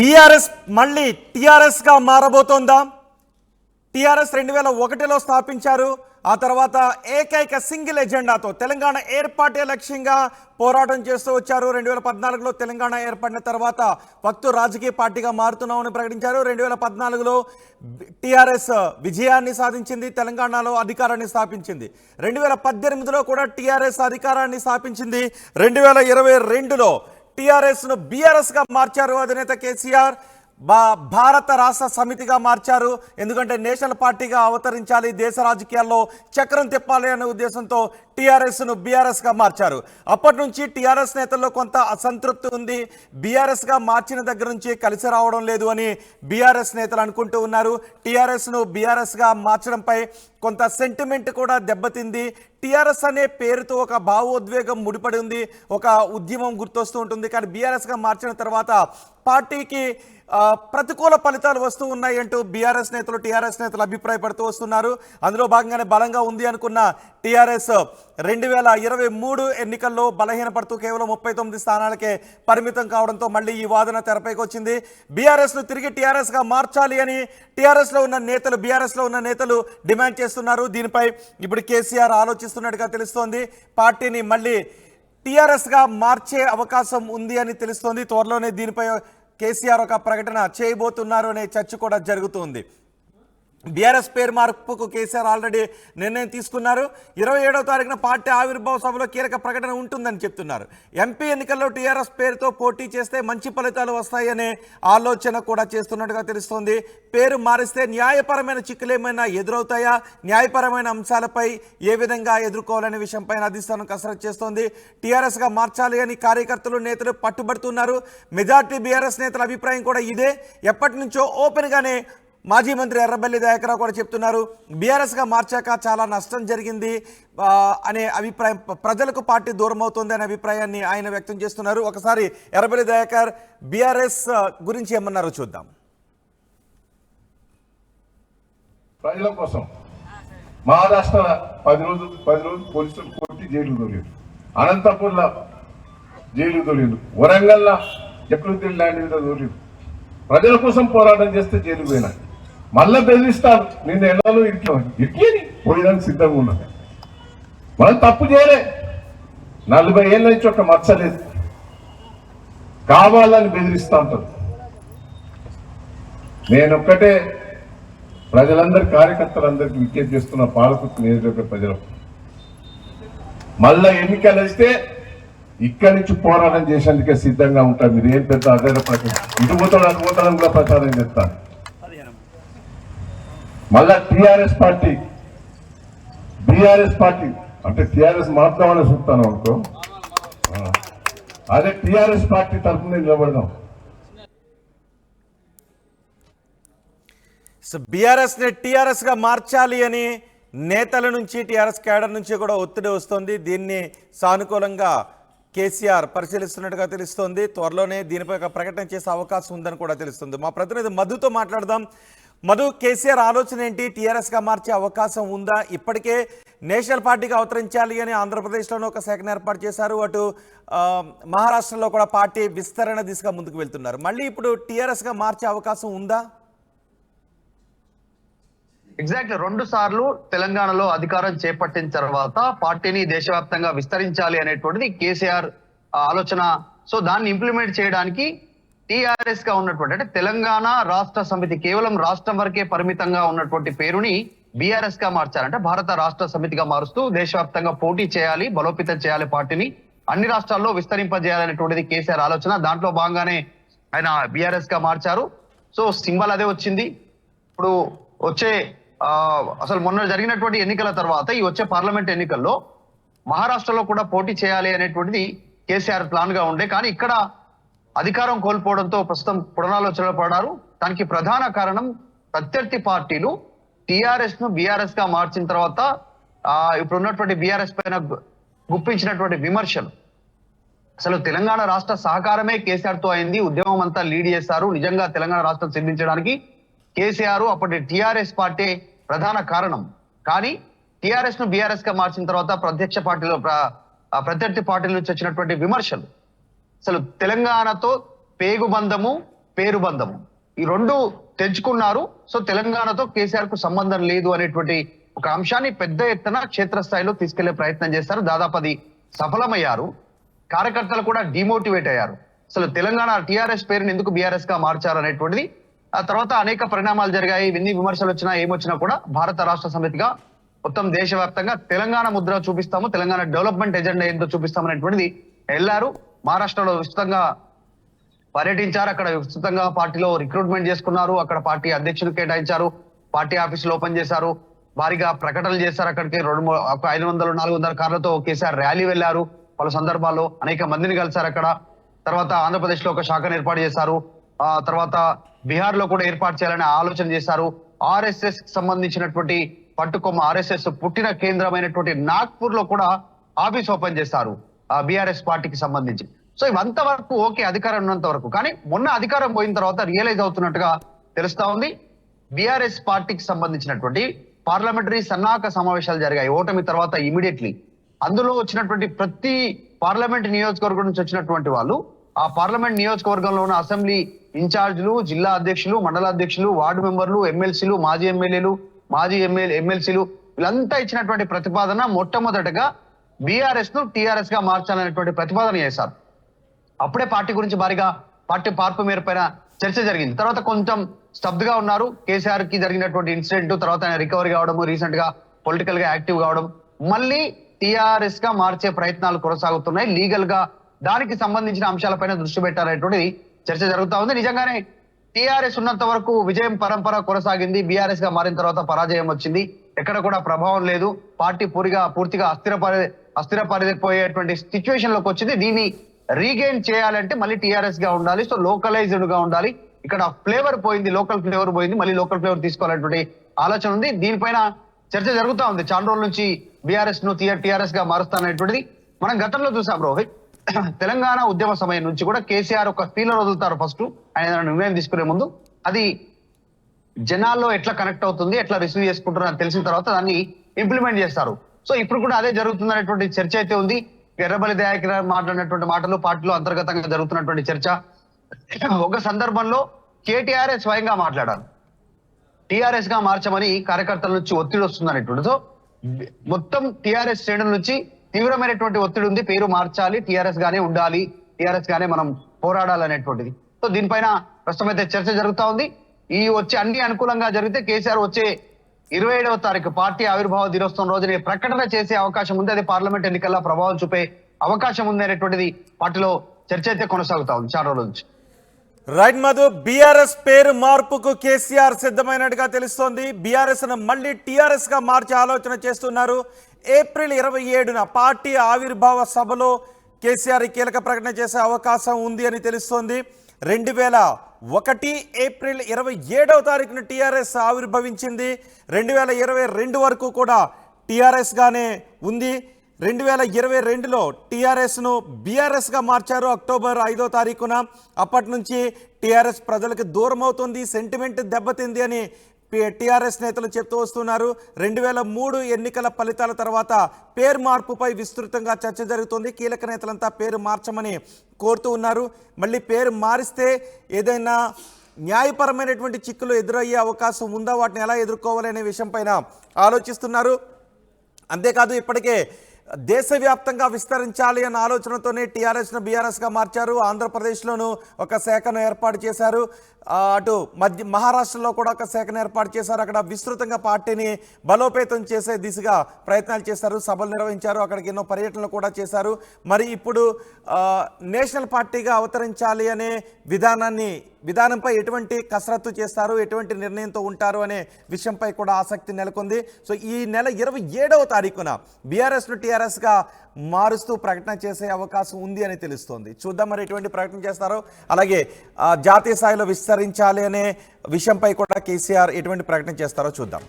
BRS మళ్ళీ టీఆర్ఎస్గా మారబోతోందా? TRS రెండు వేల ఒకటిలో స్థాపించారు ఆ తర్వాత ఏకైక సింగిల్ ఎజెండాతో తెలంగాణ ఏర్పాటే లక్ష్యంగా పోరాటం చేస్తూ వచ్చారు. రెండు వేల పద్నాలుగులో తెలంగాణ ఏర్పడిన తర్వాత భక్తు రాజకీయ పార్టీగా మారుతున్నామని ప్రకటించారు. రెండు వేల పద్నాలుగులో టీఆర్ఎస్ విజయాన్ని సాధించింది తెలంగాణలో అధికారాన్ని స్థాపించింది. రెండు వేల పద్దెనిమిదిలో కూడా టీఆర్ఎస్ అధికారాన్ని స్థాపించింది. రెండు వేల ఇరవై రెండులో టీఆర్ఎస్ను బీఆర్ఎస్గా మార్చారు అధినేత కేసీఆర్. బా భారత రాష్ట్ర సమితిగా మార్చారు. ఎందుకంటే నేషనల్ పార్టీగా అవతరించాలి దేశ రాజకీయాల్లో చక్రం తిప్పాలి అనే ఉద్దేశంతో టీఆర్ఎస్ను బీఆర్ఎస్గా మార్చారు. అప్పటి నుంచి టీఆర్ఎస్ నేతల్లో కొంత అసంతృప్తి ఉంది. బీఆర్ఎస్గా మార్చిన దగ్గర నుంచి కలిసి రావడం లేదు అని బీఆర్ఎస్ నేతలు అనుకుంటూ ఉన్నారు. టీఆర్ఎస్ను బీఆర్ఎస్గా మార్చడంపై కొంత సెంటిమెంట్ కూడా దెబ్బతింది. టీఆర్ఎస్ అనే పేరుతో ఒక భావోద్వేగం ముడిపడి ఉంది. ఒక ఉద్యమం గుర్తొస్తూ ఉంటుంది. కానీ బీఆర్ఎస్గా మార్చిన తర్వాత పార్టీకి ప్రతికూల ఫలితాలు వస్తూ ఉన్నాయి అంటూ బీఆర్ఎస్ నేతలు టీఆర్ఎస్ నేతలు అభిప్రాయపడుతూ వస్తున్నారు. అందులో భాగంగానే బలంగా ఉంది అనుకున్న టీఆర్ఎస్ రెండు వేల ఇరవై మూడు ఎన్నికల్లో బలహీనపడుతూ కేవలం ముప్పై తొమ్మిది స్థానాలకే పరిమితం కావడంతో మళ్ళీ ఈ వాదన తెరపైకి వచ్చింది. బీఆర్ఎస్ను తిరిగి టీఆర్ఎస్గా మార్చాలి అని టీఆర్ఎస్లో ఉన్న నేతలు బీఆర్ఎస్లో ఉన్న నేతలు డిమాండ్ చేస్తున్నారు. దీనిపై ఇప్పుడు కేసీఆర్ ఆలోచిస్తున్నట్టుగా తెలుస్తోంది. పార్టీని మళ్ళీ టీఆర్ఎస్గా మార్చే అవకాశం ఉంది అని తెలుస్తోంది. త్వరలోనే దీనిపై కేసీఆర్ ఒక ప్రకటన చేయబోతున్నారు అనే చర్చ కూడా జరుగుతుంది. బీఆర్ఎస్ పేరు మార్పుకు కేసీఆర్ ఆల్రెడీ నిర్ణయం తీసుకున్నారు. ఇరవై ఏడవ తారీఖున పార్టీ ఆవిర్భావ సభలో కీలక ప్రకటన ఉంటుందని చెప్తున్నారు. ఎంపీ ఎన్నికల్లో టీఆర్ఎస్ పేరుతో పోటీ చేస్తే మంచి ఫలితాలు వస్తాయనే ఆలోచన కూడా చేస్తున్నట్టుగా తెలుస్తోంది. పేరు మారిస్తే న్యాయపరమైన చిక్కులు ఏమైనా ఎదురవుతాయా? న్యాయపరమైన అంశాలపై ఏ విధంగా ఎదుర్కోవాలనే విషయంపైన అధిష్టానం కసరత్తు చేస్తోంది. టీఆర్ఎస్గా మార్చాలి అని కార్యకర్తలు నేతలు పట్టుబడుతున్నారు. మెజార్టీ బీఆర్ఎస్ నేతల అభిప్రాయం కూడా ఇదే. ఎప్పటి నుంచో ఓపెన్గానే మాజీ మంత్రి ఎర్రబెల్లి దయాకరావు కూడా చెప్తున్నారు బీఆర్ఎస్గా మార్చాక చాలా నష్టం జరిగింది అనే అభిప్రాయం ప్రజలకు పార్టీ దూరం అవుతుంది అనే అభిప్రాయాన్ని ఆయన వ్యక్తం చేస్తున్నారు. ఒకసారి ఎర్రబెల్లి దయాకర్ బీఆర్ఎస్ గురించి ఏమన్నారో చూద్దాం. ప్రజల కోసం మహారాష్ట్ర పది రోజులు పది రోజులు పోలీసులు కొట్టి జైలు తోలేదు అనంతపూర్లో జైలు తోలేదు వరంగల్లో జక్రుద్దీన్ ల్యాండ్ మీద తోలేదు ప్రజల కోసం పోరాటం చేస్తే జైలు పోయినా మళ్ళా బెదిరిస్తారు నేను ఎన్నాళ్ళు ఇంట్లో? ఇట్లని పోయడానికి సిద్ధంగా ఉన్నాను మనం తప్పు చేయలే. నలభై ఏళ్ళ నుంచి ఒక మచ్చలేదు కావాలని బెదిరిస్తా ఉంటారు. నేను ఒక్కటే ప్రజలందరి కార్యకర్తలందరికీ విజ్ఞప్తి చేస్తున్న పాలకుర్తి నియోజకవర్గ ప్రజలకు మళ్ళా ఎన్నికలు వస్తే ఇక్కడి నుంచి పోరాటం చేసేందుకే సిద్ధంగా ఉంటారు. మీరు ఏం పెద్ద అదే ప్రచారం ఇటు పోతాడు అటు పోతాడని కూడా ప్రచారం చేస్తాను మళ్ళా టిఆర్ఎస్ పార్టీ బీఆర్ఎస్ పార్టీ అంటే టిఆర్ఎస్ మారుతామని చూస్తాను అనుకో. అదే టిఆర్ఎస్ పార్టీ తరఫున నిలబడదాం. సో బీఆర్ఎస్ని టీఆర్ఎస్గా మార్చాలి అని నేతల నుంచి టీఆర్ఎస్ కేడర్ నుంచి కూడా ఒత్తిడి వస్తుంది. దీన్ని సానుకూలంగా కేసీఆర్ పరిశీలిస్తున్నట్టుగా తెలుస్తోంది. త్వరలోనే దీనిపై ఒక ప్రకటన చేసే అవకాశం ఉందని కూడా తెలుస్తుంది. మా ప్రతినిధి మధుతో మాట్లాడదాం. మధు కేసీఆర్ ఆలోచన ఏంటి? టీఆర్ఎస్గా మార్చే అవకాశం ఉందా? ఇప్పటికే నేషనల్ పార్టీగా అవతరించాలి అని ఆంధ్రప్రదేశ్లోనే ఒక శాఖను ఏర్పాటు చేశారు. అటు మహారాష్ట్రలో కూడా పార్టీ విస్తరణ దిశగా ముందుకు వెళ్తున్నారు. మళ్ళీ ఇప్పుడు టీఆర్ఎస్గా మార్చే అవకాశం ఉందా? ఎగ్జాక్ట్లీ రెండు సార్లు తెలంగాణలో అధికారం చేపట్టిన తర్వాత పార్టీని దేశవ్యాప్తంగా విస్తరించాలి అనేటువంటిది కేసీఆర్ ఆలోచన. సో దాన్ని ఇంప్లిమెంట్ చేయడానికి టిఆర్ఎస్గా ఉన్నటువంటి అంటే తెలంగాణ రాష్ట్ర సమితి కేవలం రాష్ట్రం వరకే పరిమితంగా ఉన్నటువంటి పేరుని బీఆర్ఎస్గా మార్చారంటే భారత రాష్ట్ర సమితిగా మారుస్తూ దేశవ్యాప్తంగా పోటీ చేయాలి బలోపేతం చేయాలి పార్టీని అన్ని రాష్ట్రాల్లో విస్తరింపజేయాలనేటువంటిది కేసీఆర్ ఆలోచన. దాంట్లో భాగంగానే ఆయన బీఆర్ఎస్గా మార్చారు. సో సింబల్ అదే వచ్చింది. ఇప్పుడు వచ్చే అసలు మొన్న జరిగినటువంటి ఎన్నికల తర్వాత ఈ వచ్చే పార్లమెంట్ ఎన్నికల్లో మహారాష్ట్రలో కూడా పోటీ చేయాలి అనేటువంటిది కేసీఆర్ ప్లాన్గా ఉండే. కానీ ఇక్కడ అధికారం కోల్పోవడంతో ప్రస్తుతం పునరాలోచనలు పడ్డారు. దానికి ప్రధాన కారణం ప్రత్యర్థి పార్టీలు. టిఆర్ఎస్ను బీఆర్ఎస్గా మార్చిన తర్వాత ఇప్పుడు ఉన్నటువంటి బీఆర్ఎస్ పైన గుప్పించినటువంటి విమర్శలు. అసలు తెలంగాణ రాష్ట్ర సహకారమే కేసీఆర్తో అయింది. ఉద్యమం అంతా లీడ్ చేశారు. నిజంగా తెలంగాణ రాష్ట్రం సిద్ధించడానికి కేసీఆర్ అప్పటి టిఆర్ఎస్ పార్టీ ప్రధాన కారణం. కానీ టిఆర్ఎస్ను బీఆర్ఎస్గా మార్చిన తర్వాత ప్రత్యక్ష పార్టీలో ప్రత్యర్థి పార్టీల నుంచి వచ్చినటువంటి విమర్శలు. అసలు తెలంగాణతో పేగుబంధము పేరు బంధము. ఈ రెండు తెంచుకున్నారు. సో తెలంగాణతో కేసీఆర్కు సంబంధం లేదు అనేటువంటి ఒక అంశాన్ని పెద్ద ఎత్తున క్షేత్రస్థాయిలో తీసుకెళ్ళే ప్రయత్నం చేస్తారు. దాదాపు అది సఫలమయ్యారు. కార్యకర్తలు కూడా డిమోటివేట్ అయ్యారు. అసలు తెలంగాణ టీఆర్ఎస్ పేరుని ఎందుకు బీఆర్ఎస్గా మార్చారు అనేటువంటిది ఆ తర్వాత అనేక పరిణామాలు జరిగాయి. ఎన్ని విమర్శలు వచ్చినా ఏమొచ్చినా కూడా భారత రాష్ట్ర సమితిగా మొత్తం దేశవ్యాప్తంగా తెలంగాణ ముద్ర చూపిస్తాము తెలంగాణ డెవలప్మెంట్ ఎజెండా ఏంటో చూపిస్తాం అనేటువంటిది వెళ్ళారు మహారాష్ట్రలో విస్తృతంగా పర్యటించారు. అక్కడ విస్తృతంగా పార్టీలో రిక్రూట్మెంట్ చేసుకున్నారు. అక్కడ పార్టీ అధ్యక్షులు కేటాయించారు. పార్టీ ఆఫీసులు ఓపెన్ చేశారు. భారీగా ప్రకటనలు చేశారు. అక్కడికి రెండు ఒక ఐదు వందలు నాలుగు వందల కార్లతో కేసీఆర్ ర్యాలీ వెళ్ళారు పలు సందర్భాల్లో అనేక మందిని కలిశారు అక్కడ. తర్వాత ఆంధ్రప్రదేశ్లో ఒక శాఖను ఏర్పాటు చేశారు. ఆ తర్వాత బీహార్లో కూడా ఏర్పాటు చేయాలని ఆలోచన చేశారు. ఆర్ఎస్ఎస్ సంబంధించినటువంటి పట్టుకొమ్మ ఆర్ఎస్ఎస్ పుట్టిన కేంద్రమైనటువంటి నాగ్పూర్లో కూడా ఆఫీస్ ఓపెన్ చేశారు. బీఆర్ఎస్ పార్టీకి సంబంధించి. సో ఇవంత వరకు ఓకే అధికారం ఉన్నంత వరకు. కానీ మొన్న అధికారం పోయిన తర్వాత రియలైజ్ అవుతున్నట్టుగా తెలుస్తా ఉంది. బీఆర్ఎస్ పార్టీకి సంబంధించినటువంటి పార్లమెంటరీ సన్నాహక సమావేశాలు జరిగాయి. ఓటమి తర్వాత ఇమీడియట్లీ అందులో వచ్చినటువంటి ప్రతి పార్లమెంట్ నియోజకవర్గం నుంచి వచ్చినటువంటి వాళ్ళు ఆ పార్లమెంట్ నియోజకవర్గంలో ఉన్న అసెంబ్లీ ఇన్ఛార్జీలు జిల్లా అధ్యక్షులు మండల అధ్యక్షులు వార్డు మెంబర్లు ఎమ్మెల్సీలు మాజీ ఎమ్మెల్యేలు మాజీ ఎమ్మెల్యే ఎమ్మెల్సీలు వీళ్ళంతా ఇచ్చినటువంటి ప్రతిపాదన మొట్టమొదటగా బీఆర్ఎస్ను టీఆర్ఎస్గా మార్చాలనేటువంటి ప్రతిపాదన చేశారు. అప్పుడే పార్టీ గురించి భారీగా పార్టీ పార్పు మేరపైన చర్చ జరిగింది. తర్వాత కొంచెం స్తబ్దుగా ఉన్నారు. కేసీఆర్కి జరిగినటువంటి ఇన్సిడెంట్ తర్వాత ఆయన రికవరీ కావడం రీసెంట్గా పొలిటికల్గా యాక్టివ్ కావడం మళ్ళీ టీఆర్ఎస్గా మార్చే ప్రయత్నాలు కొనసాగుతున్నాయి. లీగల్గా దానికి సంబంధించిన అంశాలపైన దృష్టి పెట్టాలనేటువంటి చర్చ జరుగుతా ఉంది. నిజంగానే టీఆర్ఎస్ ఉన్నంత వరకు విజయం పరంపర కొనసాగింది. బీఆర్ఎస్గా మారిన తర్వాత పరాజయం వచ్చింది. ఎక్కడ కూడా ప్రభావం లేదు. పార్టీ పూరిగా పూర్తిగా అస్థిరపరి అస్థిరపరిపోయేటువంటి సిచ్యువేషన్లోకి వచ్చింది. దీన్ని రీగెయిన్ చేయాలంటే మళ్ళీ టీఆర్ఎస్గా ఉండాలి. సో లోకలైజ్డ్గా ఉండాలి. ఇక్కడ ఫ్లేవర్ పోయింది లోకల్ ఫ్లేవర్ పోయింది. మళ్ళీ లోకల్ ఫ్లేవర్ తీసుకోవాలనేటువంటి ఆలోచన ఉంది. దీనిపైన చర్చ జరుగుతూ ఉంది. చాలా రోజుల నుంచి బీఆర్ఎస్ను టీఆర్ఎస్గా మారుస్తాననేటువంటిది మనం గతంలో చూసాం రోహిత్ తెలంగాణ ఉద్యమ సమయం నుంచి కూడా కేసీఆర్ ఒక ఫీలర్ వదులుతారు ఫస్ట్. ఆయన నిర్ణయం తీసుకునే ముందు. అది జనాల్లో ఎట్లా కనెక్ట్ అవుతుంది ఎట్లా రిసీవ్ చేసుకుంటారు అని తెలిసిన తర్వాత దాన్ని ఇంప్లిమెంట్ చేస్తారు. సో ఇప్పుడు కూడా అదే జరుగుతుంది అనేటువంటి చర్చ అయితే ఉంది. ఎర్రబలి దయాకర్ మాట్లాడినటువంటి మాటలు పార్టీలో అంతర్గతంగా జరుగుతున్నటువంటి చర్చ. ఒక సందర్భంలో కేటీఆర్ఏ స్వయంగా మాట్లాడారు టిఆర్ఎస్గా మార్చమని కార్యకర్తల నుంచి ఒత్తిడి వస్తుంది అనేటువంటి సో మొత్తం టిఆర్ఎస్ శ్రేణుల నుంచి తీవ్రమైనటువంటి ఒత్తిడి ఉంది. పేరు మార్చాలి టిఆర్ఎస్ గానే ఉండాలి టిఆర్ఎస్ గానే మనం పోరాడాలనేటువంటిది. సో దీనిపైన ప్రస్తుతం అయితే చర్చ జరుగుతా ఉంది. ఈ వచ్చే అన్ని అనుకూలంగా జరిగితే కేసీఆర్ వచ్చే ఇరవై ఏడవ తారీఖు పార్టీ ఆవిర్భావ దినోత్సవం రోజునే ప్రకటన చేసే అవకాశం ఉంది. అది పార్లమెంట్ ఎన్నికల్లో ప్రభావం చూపే అవకాశం ఉంది అనేటువంటిది పార్టీలో చర్చ అయితే కొనసాగుతా ఉంది చాలా రోజుల నుంచి. రైట్ మధు బీఆర్ఎస్ పేరు మార్పుకు కేసీఆర్ సిద్ధమైనట్టుగా తెలుస్తోంది. బీఆర్ఎస్ను మళ్ళీ టీఆర్ఎస్గా మార్చే ఆలోచన చేస్తున్నారు. ఏప్రిల్ ఇరవై ఏడున పార్టీ ఆవిర్భావ సభలో కేసీఆర్ కీలక ప్రకటన చేసే అవకాశం ఉంది అని తెలుస్తోంది. రెండు వేల ఒకటి ఏప్రిల్ ఇరవై ఏడవ తారీఖున టీఆర్ఎస్ ఆవిర్భవించింది. రెండు వేల ఇరవై రెండు వరకు కూడా టీఆర్ఎస్గానే ఉంది. రెండు వేల ఇరవై రెండులో టీఆర్ఎస్ను బీఆర్ఎస్గా మార్చారు అక్టోబర్ ఐదో తారీఖున. అప్పటి నుంచి టీఆర్ఎస్ ప్రజలకు దూరం అవుతుంది సెంటిమెంట్ దెబ్బతింది అని టీఆర్ఎస్ నేతలు చెప్తూ వస్తున్నారు. రెండు వేల మూడు ఎన్నికల ఫలితాల తర్వాత పేరు మార్పుపై విస్తృతంగా చర్చ జరుగుతుంది. కీలక నేతలంతా పేరు మార్చమని కోరుతూ ఉన్నారు. మళ్ళీ పేరు మారిస్తే ఏదైనా న్యాయపరమైనటువంటి చిక్కులు ఎదురయ్యే అవకాశం ఉందా? వాటిని ఎలా ఎదుర్కోవాలనే విషయంపైన ఆలోచిస్తున్నారు. అంతేకాదు ఇప్పటికే దేశవ్యాప్తంగా విస్తరించాలి అన్న ఆలోచనతోనే టీఆర్ఎస్ను బీఆర్ఎస్గా మార్చారు. ఆంధ్రప్రదేశ్లోనూ ఒక శాఖను ఏర్పాటు చేశారు. అటు మధ్య మహారాష్ట్రలో కూడా ఒక శాఖను ఏర్పాటు చేశారు. అక్కడ విస్తృతంగా పార్టీని బలోపేతం చేసే దిశగా ప్రయత్నాలు చేశారు సభలు నిర్వహించారు అక్కడికి ఎన్నో పర్యటనలు కూడా చేశారు. మరి ఇప్పుడు నేషనల్ పార్టీగా అవతరించాలి అనే విధానాన్ని విధానంపై ఎటువంటి కసరత్తు చేస్తారు ఎటువంటి నిర్ణయంతో ఉంటారు అనే విషయంపై కూడా ఆసక్తి నెలకొంది. సో ఈ నెల ఇరవై ఏడవ తారీఖున బీఆర్ఎస్ను టీఆర్ఎస్గా మారుస్తూ ప్రకటన చేసే అవకాశం ఉంది అని తెలుస్తోంది. చూద్దాం మరి ఎటువంటి ప్రకటన చేస్తారో. అలాగే జాతీయ స్థాయిలో విస్తరించాలి అనే విషయంపై కూడా కేసీఆర్ ఎటువంటి ప్రకటన చేస్తారో చూద్దాం.